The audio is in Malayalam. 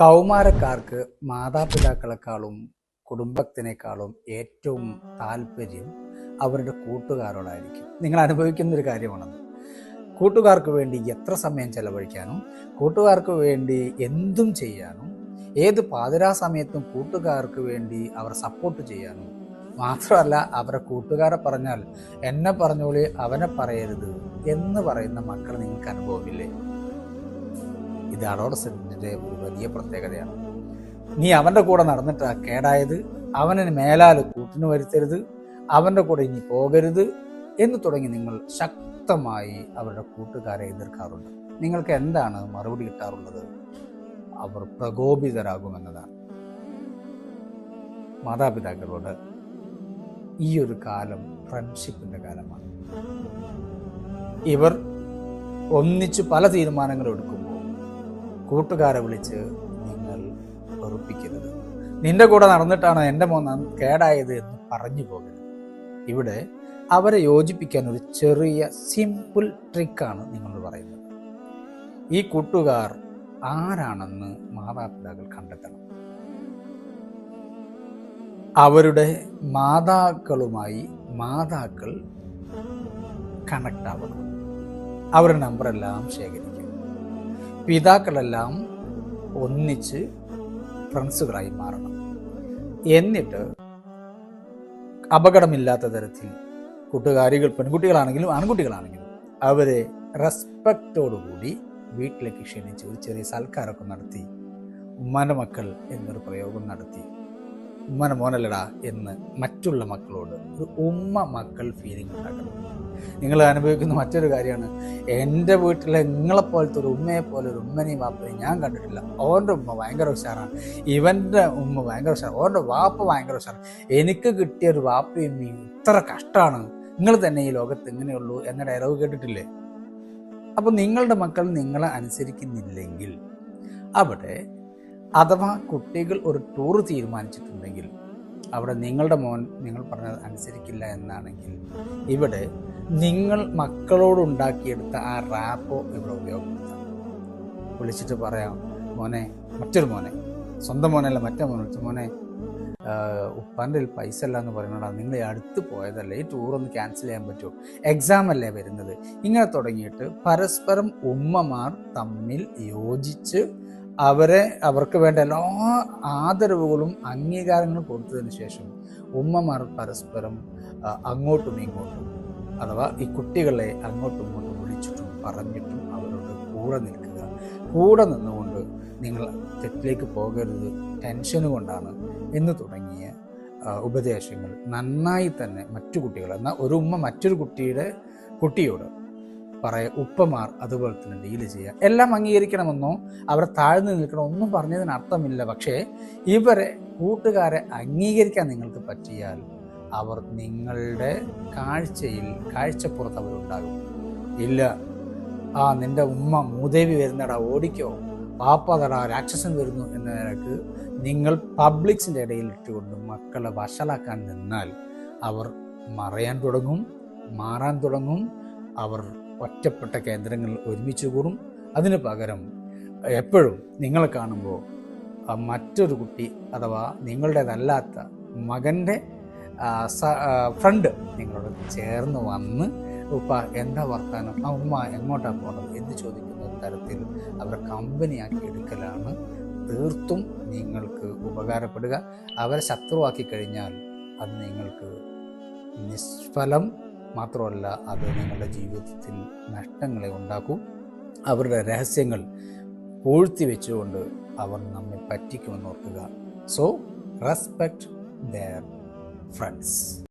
കൗമാരക്കാർക്ക് മാതാപിതാക്കളെക്കാളും കുടുംബത്തിനേക്കാളും ഏറ്റവും താല്പര്യം അവരുടെ കൂട്ടുകാരോടായിരിക്കും. നിങ്ങൾ അനുഭവിക്കുന്ന ഒരു കാര്യമാണത്. കൂട്ടുകാർക്ക് വേണ്ടി എത്ര സമയം ചെലവഴിക്കാനും കൂട്ടുകാർക്ക് വേണ്ടി എന്തും ചെയ്യാനും ഏത് പാതിരാ സമയത്തും കൂട്ടുകാർക്ക് വേണ്ടി അവർ സപ്പോർട്ട് ചെയ്യാനും മാത്രമല്ല അവരുടെ കൂട്ടുകാരെ പറഞ്ഞാൽ എന്നെ പറഞ്ഞോളി അവനെ പറയരുത് എന്ന് പറയുന്ന മക്കൾ നിങ്ങൾക്ക് അനുഭവമില്ലേ? ഇത് അഡോളസെന്റിന്റെ ഒരു വലിയ പ്രത്യേകതയാണ്. നീ അവന്റെ കൂടെ നടന്നിട്ടാ കേടായത്. അവനെ മേലാൽ കൂട്ടിന് വരുത്തരുത്. അവന്റെ കൂടെ ഇനി പോകരുത് എന്ന് തുടങ്ങി നിങ്ങൾ ശക്തമായി അവരുടെ കൂട്ടുകാരെ എതിർക്കാറുണ്ട്. നിങ്ങൾക്ക് എന്താണ് മറുപടി കിട്ടാറുള്ളത്? അവർ പ്രകോപിതരാകുമെന്നതാണ്. മാതാപിതാക്കളോട് ഈ ഒരു കാലം ഫ്രണ്ട്ഷിപ്പിന്റെ കാലമാണ്. ഇവർ ഒന്നിച്ച് പല തീരുമാനങ്ങളും എടുക്കുമ്പോൾ കൂട്ടുകാരെ വിളിച്ച് നിങ്ങൾ വെറുപ്പിക്കരുത്. നിന്റെ കൂടെ നടന്നിട്ടാണ് എന്റെ മോൻ കേടായത് എന്ന് പറഞ്ഞു പോകരുത്. ഇവിടെ അവരെ യോജിപ്പിക്കാൻ ഒരു ചെറിയ സിമ്പിൾ ട്രിക്കാണ് നിങ്ങൾ പറയുന്നത്. ഈ കൂട്ടുകാർ ആരാണെന്ന് മാതാപിതാക്കൾ കണ്ടെത്തണം. അവരുടെ മാതാക്കളുമായി മാതാക്കൾ കണക്ട് ആവണം. അവരുടെ നമ്പറെല്ലാം ശേഖരിക്കും പിതാക്കളെല്ലാം ഒന്നിച്ച് ഫ്രണ്ട്സുകളായി മാറണം. എന്നിട്ട് അപകടമില്ലാത്ത തരത്തിൽ കൂട്ടുകാരികൾ പെൺകുട്ടികളാണെങ്കിലും ആൺകുട്ടികളാണെങ്കിലും അവരെ റെസ്പെക്റ്റോടുകൂടി വീട്ടിലേക്ക് ക്ഷണിച്ച് ഒരു ചെറിയ സൽക്കാരമൊക്കെ നടത്തി ഉമ്മാന്റെ മക്കൾ എന്നൊരു പ്രയോഗം നടത്തി. ഉമ്മന മോനല്ലടാ എന്ന് മറ്റുള്ള മക്കളോട് ഒരു ഉമ്മ മക്കൾ ഫീലിംഗ് ഉണ്ടാക്കണം. നിങ്ങൾ അനുഭവിക്കുന്ന മറ്റൊരു കാര്യമാണ് എന്റെ വീട്ടിലെ നിങ്ങളെപ്പോലത്തെ ഒരു ഉമ്മയെ പോലെ ഒരു ഉമ്മനെയും വാപ്പനെയും ഞാൻ കണ്ടിട്ടില്ല. ഓന്റെ ഉമ്മ ഭയങ്കര ഉഷാറാണ്. ഇവന്റെ ഉമ്മ ഭയങ്കര ഉഷാറാണ്. ഓന്റെ വാപ്പ ഭയങ്കര ഉഷാറാണ്. എനിക്ക് കിട്ടിയ ഒരു വാപ്പയും ഉമ്മയും ഇത്ര കഷ്ടമാണ് നിങ്ങൾ തന്നെ ഈ ലോകത്ത് എങ്ങനെയുള്ളൂ എന്ന ഡയലോഗ് കേട്ടിട്ടില്ലേ? അപ്പോൾ നിങ്ങളുടെ മക്കൾ നിങ്ങളെ അനുസരിക്കുന്നില്ലെങ്കിൽ അവിടെ അഥവാ കുട്ടികൾ ഒരു ടൂർ തീരുമാനിച്ചിട്ടുണ്ടെങ്കിൽ അവിടെ നിങ്ങളുടെ മോൻ നിങ്ങൾ പറഞ്ഞത് അനുസരിക്കില്ല എന്നാണെങ്കിൽ ഇവിടെ നിങ്ങൾ മക്കളോട് ഉണ്ടാക്കിയെടുത്ത ആ റാപ്പോ ഇവിടെ ഉപയോഗപ്പെടുത്താം. വിളിച്ചിട്ട് പറയാം മോനെ മറ്റൊരു മോനെ സ്വന്തം മോനല്ല മറ്റേ മോനെ വിളിച്ചു മോനെ ഉപ്പാന്റെ കയ്യിൽ പൈസ അല്ല എന്ന് പറയണടാ നിങ്ങൾ അടുത്ത് പോയതല്ലേ ഈ ടൂർ ഒന്ന് ക്യാൻസൽ ചെയ്യാൻ പറ്റുമോ എക്സാം അല്ലേ വരുന്നത്? ഇങ്ങനെ തുടങ്ങിയിട്ട് പരസ്പരം ഉമ്മമാർ തമ്മിൽ യോജിച്ച് അവരെ അവർക്ക് വേണ്ട എല്ലാ ആദരവുകളും അംഗീകാരങ്ങളും കൊടുത്തതിന് ശേഷം ഉമ്മമാർ പരസ്പരം അങ്ങോട്ടും ഇങ്ങോട്ടും അഥവാ ഈ കുട്ടികളെ അങ്ങോട്ടും ഇങ്ങോട്ടും വിളിച്ചിട്ടും പറഞ്ഞിട്ടും അവരോട് കൂടെ നിൽക്കുക. കൂടെ നിന്നുകൊണ്ട് നിങ്ങൾ തെറ്റിലേക്ക് പോകരുത് ടെൻഷന് കൊണ്ടാണ് എന്ന് തുടങ്ങിയ ഉപദേശങ്ങൾ നന്നായി തന്നെ മറ്റു കുട്ടികൾ എന്നാൽ ഒരു ഉമ്മ മറ്റൊരു കുട്ടിയുടെ കുട്ടിയോട് പറയ ഉപ്പമാർ അതുപോലെ തന്നെ ഡീൽ ചെയ്യുക എല്ലാം അംഗീകരിക്കണമെന്നോ അവരെ താഴ്ന്നു നിൽക്കണം ഒന്നും പറഞ്ഞതിന് അർത്ഥമില്ല പക്ഷേ ഇവരെ കൂട്ടുകാരെ അംഗീകരിക്കാൻ നിങ്ങൾക്ക് പറ്റിയാൽ അവർ നിങ്ങളുടെ കാഴ്ചയിൽ കാഴ്ചപ്പുറത്ത് അവരുണ്ടാകും. ഇല്ല. ആ നിന്റെ ഉമ്മ മൂദേവി വരുന്നടാ ഓടിക്കോ. പാപ്പതടാ രാക്ഷസൻ വരുന്നു എന്ന നിരക്ക് നിങ്ങൾ പബ്ലിക്സിന്റെ ഇടയിൽ ഇട്ടുകൊണ്ട് മക്കളെ വഷളാക്കാൻ നിന്നാൽ അവർ മറയാൻ തുടങ്ങും മാറാൻ തുടങ്ങും അവർ ഒറ്റപ്പെട്ട കേന്ദ്രങ്ങൾ ഒരുമിച്ച് കൂടും. അതിന് പകരം എപ്പോഴും നിങ്ങളെ കാണുമ്പോൾ മറ്റൊരു കുട്ടി അഥവാ നിങ്ങളുടേതല്ലാത്ത മകന്റെ ഫ്രണ്ട് നിങ്ങളോട് ചേർന്ന് വന്ന് ഉപ്പ എന്താ വർത്താനം? ആ ഉമ്മ എങ്ങോട്ടാണ് പോകണത് എന്ന് ചോദിക്കുന്ന തരത്തിൽ അവരെ കമ്പനിയാക്കി എടുക്കലാണ്. തീർത്തും നിങ്ങൾക്ക് ഉപകാരപ്പെടുക. അവരെ ശത്രുവാക്കി കഴിഞ്ഞാൽ അത് നിങ്ങൾക്ക് നിഷ്ഫലം മാത്രമല്ല അത് നിങ്ങളുടെ ജീവിതത്തിൽ നഷ്ടങ്ങളെ ഉണ്ടാക്കും. അവരുടെ രഹസ്യങ്ങൾ പൂഴ്ത്തി വെച്ചുകൊണ്ട് അവർ നമ്മെ പറ്റിക്കുമെന്ന് ഓർക്കുക. So respect there friends